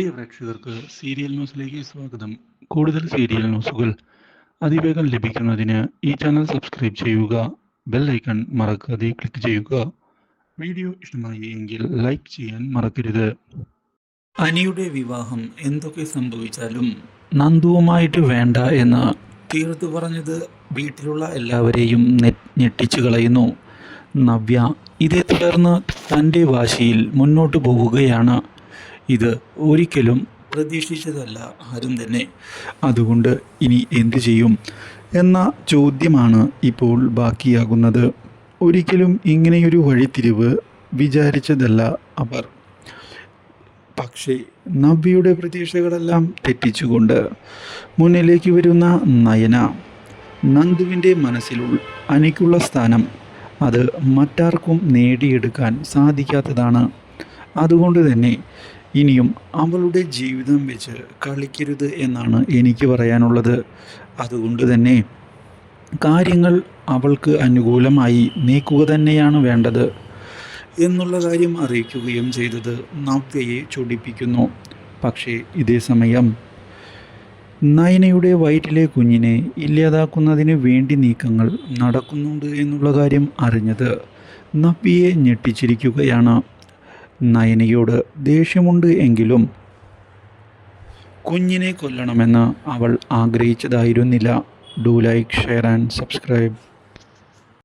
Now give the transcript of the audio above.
പ്രിയ പ്രേക്ഷകർക്ക് സീരിയൽ ന്യൂസിലേക്ക് സ്വാഗതം. കൂടുതൽ സീരിയൽ ന്യൂസുകൾ അതിവേഗം ലഭിക്കുന്നതിന് ഈ ചാനൽ സബ്സ്ക്രൈബ് ചെയ്യുക ബെൽ ഐക്കൺ മറക്കാതെ ക്ലിക്ക് ചെയ്യുക. വീഡിയോ ഇഷ്ടമായി എങ്കിൽ ലൈക്ക് ചെയ്യാൻ മറക്കരുത്. അനിയുടെ വിവാഹം എന്തൊക്കെ സംഭവിച്ചാലും നന്ദുവുമായിട്ട് വേണ്ട എന്ന് തീർത്തു പറഞ്ഞത് വീട്ടിലുള്ള എല്ലാവരെയും ഞെട്ടിച്ചു കളയുന്നു. നവ്യ ഇതേ തുടർന്ന് തന്റെ വാശിയിൽ മുന്നോട്ട് പോവുകയാണ്. ഇത് ഒരിക്കലും പ്രതീക്ഷിച്ചതല്ല ആരും തന്നെ. അതുകൊണ്ട് ഇനി എന്തു ചെയ്യും എന്ന ചോദ്യമാണ് ഇപ്പോൾ ബാക്കിയാകുന്നത്. ഒരിക്കലും ഇങ്ങനെയൊരു വഴിത്തിരിവ് വിചാരിച്ചതല്ല അവർ. പക്ഷേ നബിയുടെ പ്രതീക്ഷകളെല്ലാം തെറ്റിച്ചുകൊണ്ട് മുന്നിലേക്ക് വരുന്ന നയന നന്ദുവിന്റെ മനസ്സിലുൾ അനിക്കുള്ള സ്ഥാനം അത് മറ്റാർക്കും നേടിയെടുക്കാൻ സാധിക്കാത്തതാണ്. അതുകൊണ്ട് തന്നെ ഇനിയും അവളുടെ ജീവിതം വെച്ച് കളിക്കരുത് എന്നാണ് എനിക്ക് പറയാനുള്ളത്. അതുകൊണ്ട് തന്നെ കാര്യങ്ങൾ അവൾക്ക് അനുകൂലമായി നീക്കുക തന്നെയാണ് വേണ്ടത് എന്നുള്ള കാര്യം അറിയിക്കുകയും ചെയ്തത് നവ്യയെ ചൊടിപ്പിക്കുന്നു. പക്ഷേ ഇതേ സമയം നയനയുടെ വയറ്റിലെ കുഞ്ഞിനെ ഇല്ലാതാക്കുന്നതിന് വേണ്ടി നീക്കങ്ങൾ നടക്കുന്നുണ്ട് എന്നുള്ള കാര്യം അറിഞ്ഞത് നവ്യയെ ഞെട്ടിച്ചിരിക്കുകയാണ്. നയനയോട് ദേഷ്യമുണ്ട് എങ്കിലും കുഞ്ഞിനെ കൊല്ലണമെന്ന് അവൾ ആഗ്രഹിച്ചതായിരുന്നില്ല. Do like share and subscribe